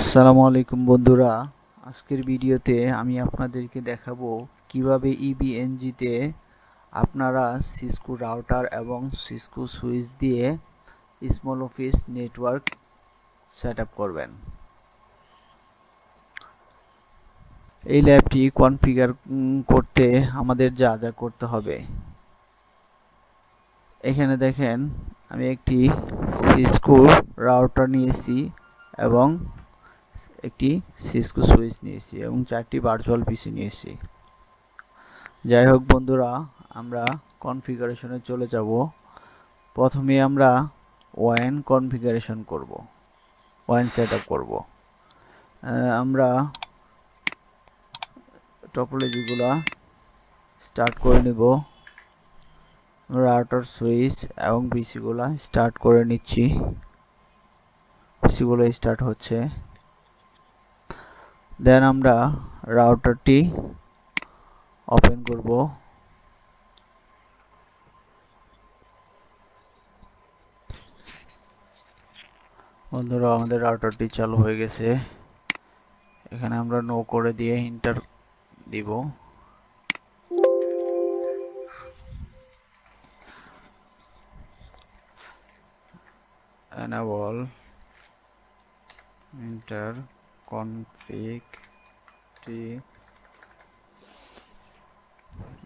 আসসালামু আলাইকুম বন্ধুরা। আজকের ভিডিওতে আমি আপনাদেরকে দেখাবো কীভাবে E ইবিএনজিতে আপনারা সিসকো রাউটার এবং সিসকো সুইচ দিয়ে স্মল অফিস নেটওয়ার্ক সেট করবেন। এই ল্যাবটি কনফিগার করতে আমাদের যা যা করতে হবে। এখানে দেখেন, আমি একটি সিসকো রাউটার নিয়েছি এবং একটি সিসকো সুইচ নিয়েছি এবং চারটি ভার্চুয়াল পিসি নিয়েছি যাই হোক বন্ধুরা, আমরা কনফিগারেশনে চলে যাব। প্রথমে আমরা ওয়ান কনফিগারেশন করব ওয়ান সেট আপ করব আমরা টপোলজিগুলা স্টার্ট করে নেব। রাউটার সুইচ এবং পিসিগুলা স্টার্ট করে নিচ্ছি। পিসিগুলো স্টার্ট হচ্ছে। দেন আমরা রাউটারটি ওপেন করব। বন্ধুরা, আমাদের রাউটারটি চালু হয়ে গেছে। এখানে আমরা নো করে দিয়ে ইন্টার দিব। Enable, enter config t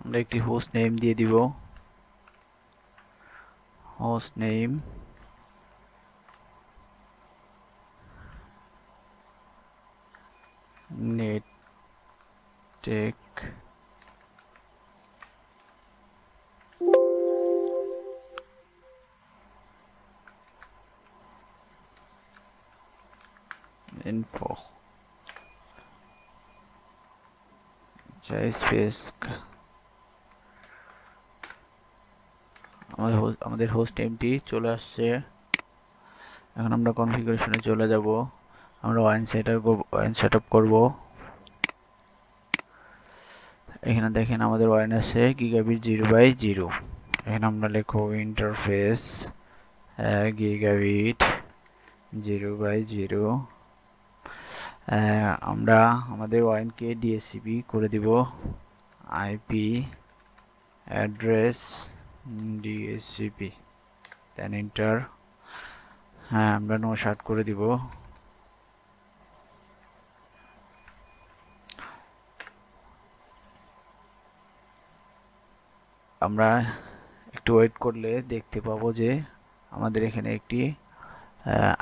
আমরা একটি হোস্ট নেম দিয়ে দিব। Host name net tech space আমাদের আমাদের হোস্ট নেমটি চলে আসছে। এখন আমরা কনফিগারেশনে চলে যাব। আমরা ওয়াইন সেটার ওয়াইন সেট আপ করব। এখানে দেখেন আমাদের ওয়াইন আছে গিগাবিট জিরো বাই জিরো এখানে আমরা লিখব interface gigabit zero by zero আমরা আমাদের ওয়াইনকে ডিএসসিপি করে দিব। IP address DHCP then enter হ্যাঁ আমরা নো শার্ট করে দিব। আমরা একটু ওয়েট করলে দেখতে পাবো যে আমাদের এখানে একটি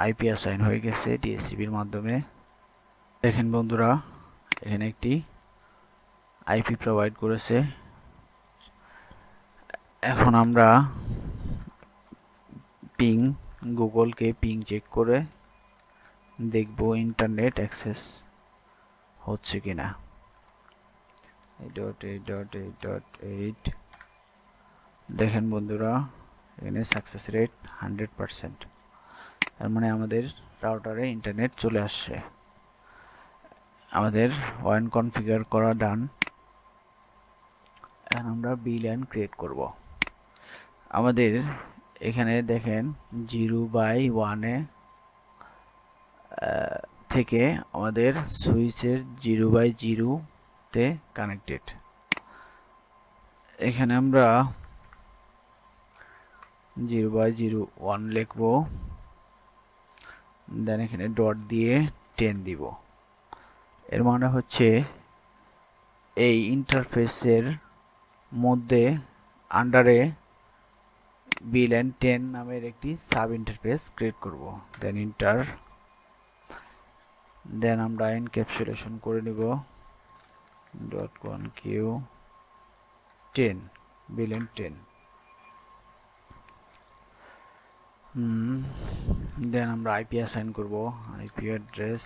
আইপি অ্যাসাইন হয়ে গেছে ডিএসসিবির মাধ্যমে। দেখেন বন্ধুরা, এখানে একটি আইপি প্রোভাইড করেছে। এখন আমরা পিং গুগলকে পিং চেক করে দেখব ইন্টারনেট অ্যাক্সেস হচ্ছে কিনা। Dot eight dot eight dot eight দেখেন বন্ধুরা, এখানে সাকসেস রেট হান্ড্রেড পারসেন্ট তার মানে আমাদের রাউটারে ইন্টারনেট চলে আসছে। আমাদের ওয়ান কনফিগার করা ডান এখন আমরা বিল্যান ক্রিয়েট করব। আমাদের এখানে দেখেন জিরো বাই ওয়ানে থেকে আমাদের সুইচের জিরো বাই জিরোতে কানেক্টেড এখানে আমরা জিরো বাই জিরো ওয়ান লিখব। দেন এখানে ডট দিয়ে টেন দিব। এর মানে হচ্ছে এই ইন্টারফেসের মধ্যে আন্ডারে বিল অ্যান্ড টেন নামের একটি সাব ইন্টারফেস ক্রিয়েট করব। দেন ইন্টার দেন আমরা এনক্যাপসুলেশন করে নিব। Dot one Q ten VLAN ten then আমরা আইপি অ্যাসাইন করব। আইপি অ্যাড্রেস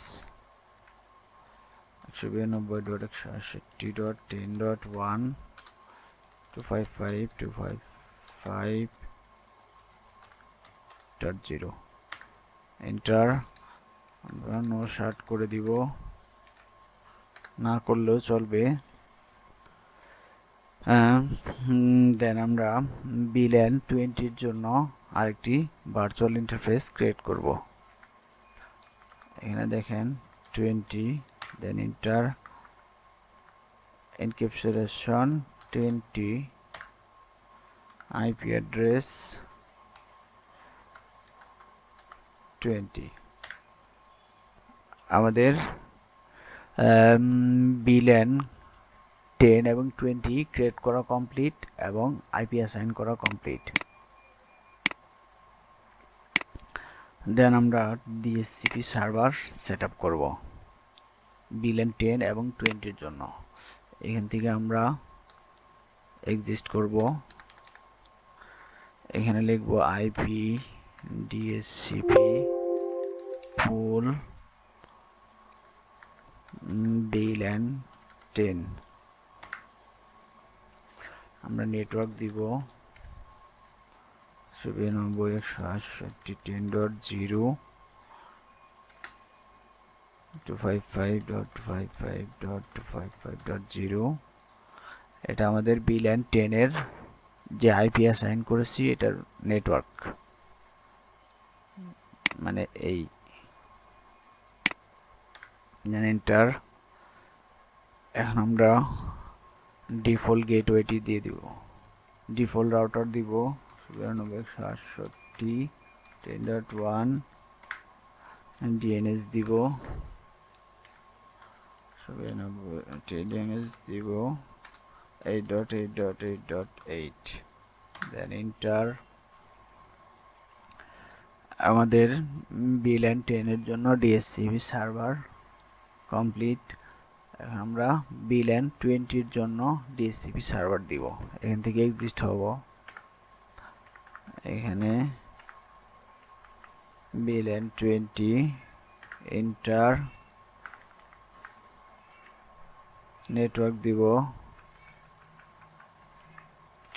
একশো বিরানব্বই ডট একশো আটষট্টি dot ten dot one two five five two five five dot zero enter আমরা নো শার্ট করে দিব। না করলেও চলবে। দেন আমরা বিলেন টোয়েন্টির জন্য আরেকটি ভার্চুয়াল ইন্টারফেস ক্রিয়েট করব। এখানে দেখেন 20 then enter. Encapsulation 20 IP address 20 আমাদের বিলেন টেন এবং টোয়েন্টি ক্রিয়েট করা কমপ্লিট এবং আইপি অ্যাসাইন করা কমপ্লিট দেন আমরা ডিএসসিপি সার্ভার সেট আপ করব। বিলেন টেন এবং টোয়েন্টির জন্য। এখান থেকে আমরা এক্সিস্ট করব। এখানে লিখব IP DHCP pool VLAN ten. আমরা নেটওয়ার্ক দিব চুরানব্বই একশো আটষট্টি টেন ডট জিরো। 255.255.255.0 এটা আমাদের বিল অ্যান্ড টেনের যে আইপি অ্যাসাইন করেছি, এটার নেটওয়ার্ক মানে এই এন্টার এখন আমরা ডিফল্ট গেটওয়েটি দিয়ে দিব। ডিফল্ট রাউটার দিব। চুরানব্বই সাতষট্টি টেন ডট ওয়ান ডিএনএস দিব। চুরানব্বই ডিএনএস দিব eight dot eight dot eight dot eight then enter আমাদের বিল অ্যান্ড টেনের জন্য ডিএসসিবি সার্ভার কমপ্লিট আমরা বিল অ্যান্ড টোয়েন্টির জন্য ডিএসসিপি সার্ভার দিব। এখান থেকে এক্সিস্ট হব। এখানে VLAN twenty enter network দিব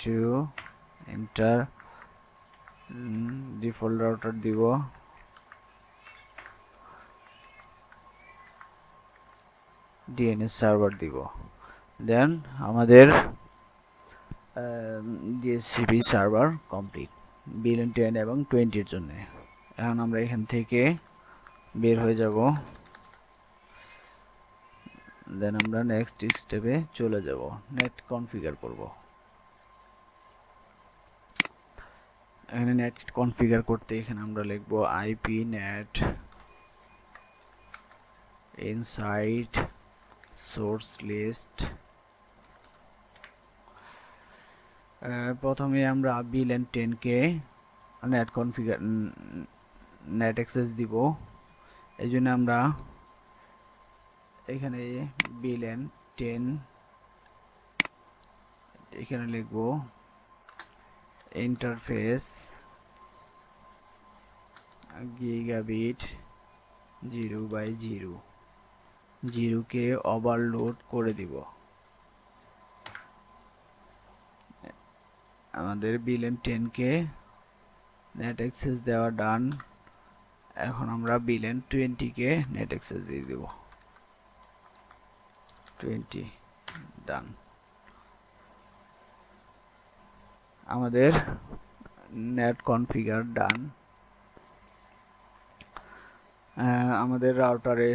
টু এন্টার ডিফল্ট রাউটার দিব। ডিএনএস সার্ভার দিব। দেন আমাদের DHCP server complete VLAN ten এবং টোয়েন্টির জন্য। এখন আমরা এখান থেকে বের হয়ে যাব। দেন আমরা নেক্সট স্টেপে চলে যাব। নেট কনফিগার করব। এখানে নেট কনফিগার করতে এখানে আমরা লিখব IP NAT inside source list প্রথমে আমরা বিল অ্যান্ড টেনকে নেট কনফিগার নেট অ্যাক্সেস দিব। এই জন্য আমরা এখানে বিলেন টেন, এখানে লিখব interface gigabit zero by zero জিরোকে overload করে দিব। আমাদের বিলেন টেনকে নেট অ্যাক্সেস দেওয়া ডান এখন আমরা বিলেন টোয়েন্টিকে নেট অ্যাক্সেস দিয়ে দেব। টোয়েন্টি ডান আমাদের নেট কনফিগার ডান আমাদের রাউটারে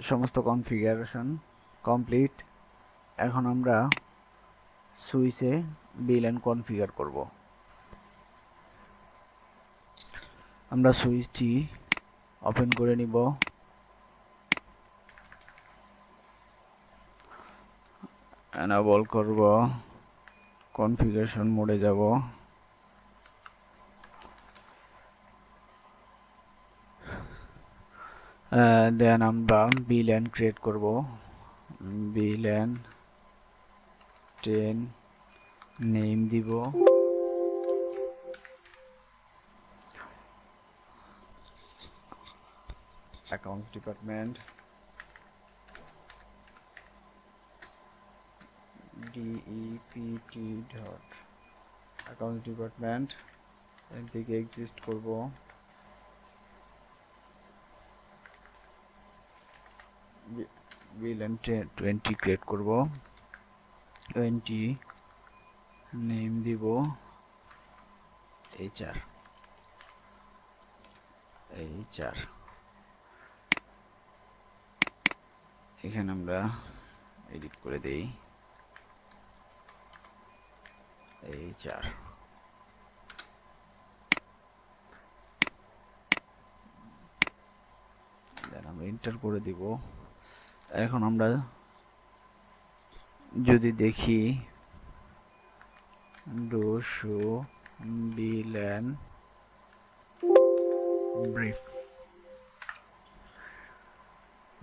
সমস্ত কনফিগারেশন কমপ্লিট এখন আমরা সুইচে বিল অ্যান্ড কনফিগার করব। আমরা সুইচটি ওপেন করে নিব। এনাবল করব। কনফিগারেশন মোডে যাব। দেন আমরা বিল্যান্ড ক্রিয়েট করব। বিল্যান্ড টেন নেম দিব। Accounts department DEPT dot accounts department এর থেকে এক্সিস্ট করব। বিলেন টোয়েন্টি ক্রিয়েট করব। টোয়েন্টি নেম দিব। এইচআর এইচআর এখানে আমরা এডিট করে দেই। এই চার। দেন আমরা এন্টার করে দিব। এখন আমরা যদি দেখি দুশো শো বিল অ্যান্ড ব্রিফ।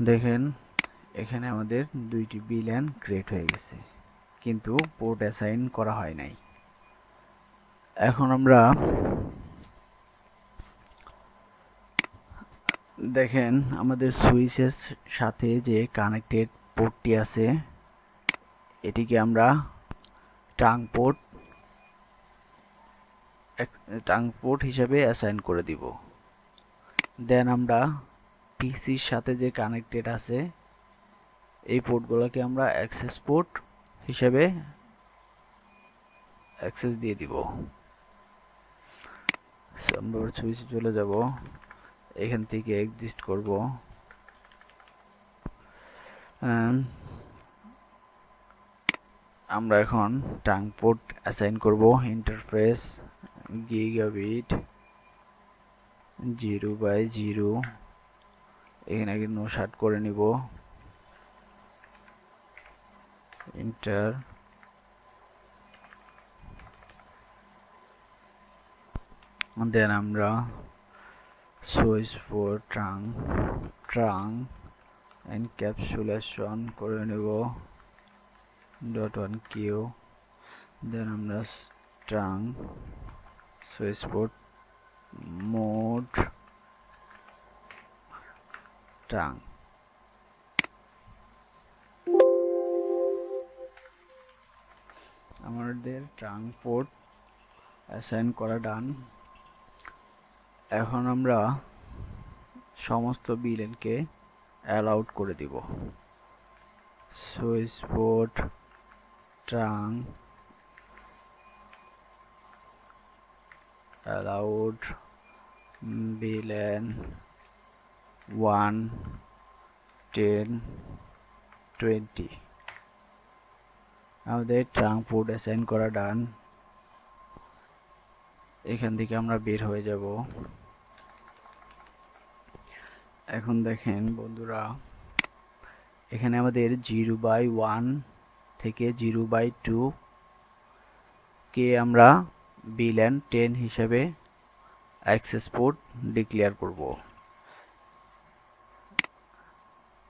দেখেন, এখানে আমাদের দুইটি বিল অ্যান্ড ক্রিয়েট হয়ে গেছে। কিন্তু পোর্ট অ্যাসাইন করা হয় নাই। এখন আমরা দেখেন আমাদের সুইচের সাথে যে কানেক্টেড পোর্টটি আছে, এটিকে আমরা টাং পোর্ট টাং পোর্ট হিসাবে অ্যাসাইন করে দিব। দেন আমরা পিসির সাথে যে কানেক্টেড আছে, এই পোর্টগুলোকে আমরা অ্যাক্সেস পোর্ট হিসাবে অ্যাক্সেস দিয়ে দিব। আমরা সুইচে চলে যাব। এখান থেকে এক্সিস্ট করব। আমরা এখন টাং পোর্ট অ্যাসাইন করব। Interface gigabit zero by zero এখানে আগে নো শার্ট করে নিব। ইন্টার দেন আমরা switchport trunk trunk encapsulation করে নেব ডট ওয়ান কিউ দেন আমরা trunk, switchport, mode, trunk. আমাদের ট্রাং পোর্ট অ্যাসাইন করা ডান এখন আমরা সমস্ত বিলেনকে অ্যালাউড করে দিব। Switchport trunk allowed billion one ten twenty আমাদের ট্রাঙ্ক ফুড অ্যাসাইন করা ডান এখান থেকে আমরা বের হয়ে যাব। এখন দেখেন বন্ধুরা, এখানে আমাদের জিরো বাই ওয়ান থেকে জিরো বাই টু কে আমরা বিল অ্যান্ড টেন হিসেবে অ্যাক্সেস পোর্ট ডিক্লেয়ার করব।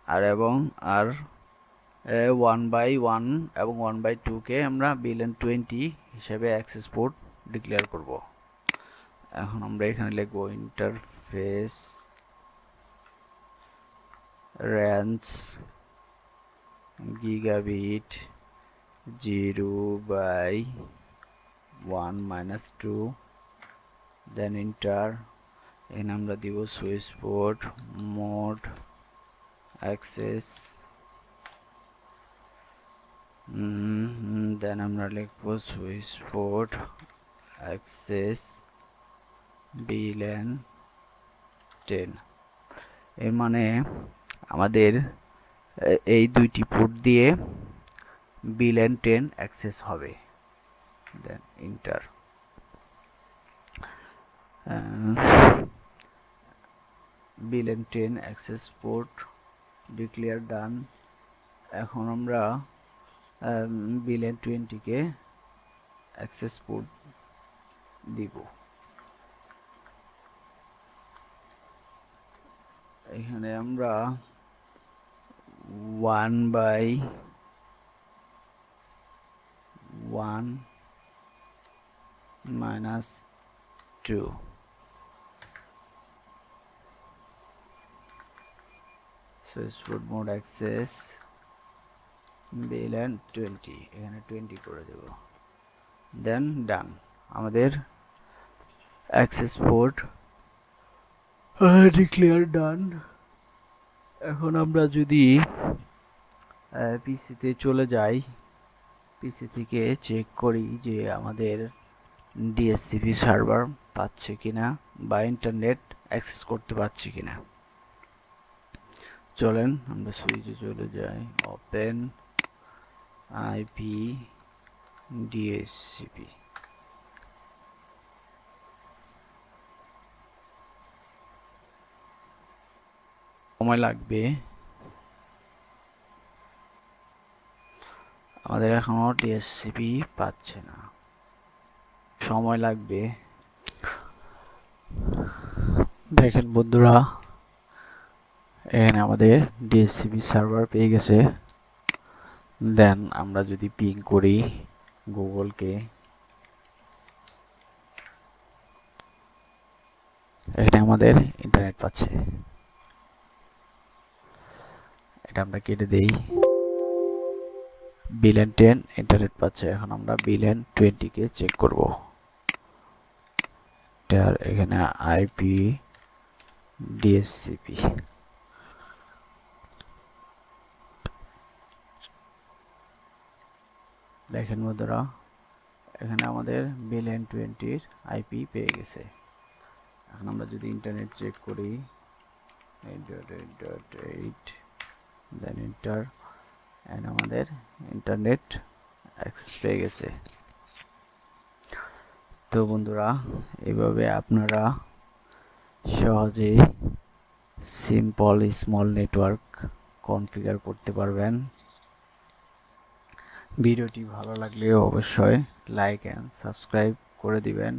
আর এবং আর ওয়ান বাই ওয়ান এবং ওয়ান বাই টুকে আমরা বিল অ্যান্ড টোয়েন্টি হিসেবে অ্যাক্সেস পোর্ট ডিক্লেয়ার করব। এখন আমরা এখানে লিখব interface range gigabit zero by 1 minus 2 then enter. এখানে আমরা দিব switchport mode access then আমরা লিখব switchport access VLAN ten এর মানে আমাদের এই দুইটি পোর্ট দিয়ে বিলেন টেন অ্যাক্সেস হবে। Then enter bill and 10 access port declare done এখন আমরা বিল এন্ড টোয়েন্টিকে অ্যাক্সেস পোর্ট দিব। এখানে আমরা one by one 2 switch root mode access bill and 20 এখানে 20 করে দেব। দেন ডান আমাদের অ্যাক্সেস পোর্ট ডিক্লেয়ার ডান এখন আমরা যদি পিসিতে চলে যাই পিসি থেকে চেক করি যে আমাদের ডিএসসিপি সার্ভার পাচ্ছে কিনা বা ইন্টারনেট অ্যাক্সেস করতে পারছি কিনা। চলেন আমরা সুইচে চলে যাই ওপেন আইপি ডিএসসিপি সময় লাগবে। আমাদের এখনও ডিএসসিপি পাচ্ছে না। সময় লাগবে। দেখেন বন্ধুরা, এখানে আমাদের ডিএসসিপি সার্ভার পেয়ে গেছে। দেন আমরা যদি পিং করি গুগলকে। এখানে আমাদের ইন্টারনেট পাচ্ছে। এটা আমরা কেটে দেই। বিলেন টেন ইন্টারনেট পাচ্ছে। এখন আমরা বিলেন টোয়েন্টিকে চেক করব। এটার এখানে আইপি ডিএসসিপি দেখেন বন্ধুরা, এখানে আমাদের বিলেন টোয়েন্টির আইপি পেয়ে গেছে। এখন আমরা যদি ইন্টারনেট চেক করি eight dot eight dot eight then enter and আমাদের ইন্টারনেট অ্যাক্সেস পেয়ে গেছে। তো বন্ধুরা এইভাবে আপনারা সহজেই সিম্পল স্মল নেটওয়ার্ক কনফিগার করতে পারবেন। ভিডিওটি ভালো লাগলে অবশ্যই লাইক অ্যান্ড সাবস্ক্রাইব করে দিবেন।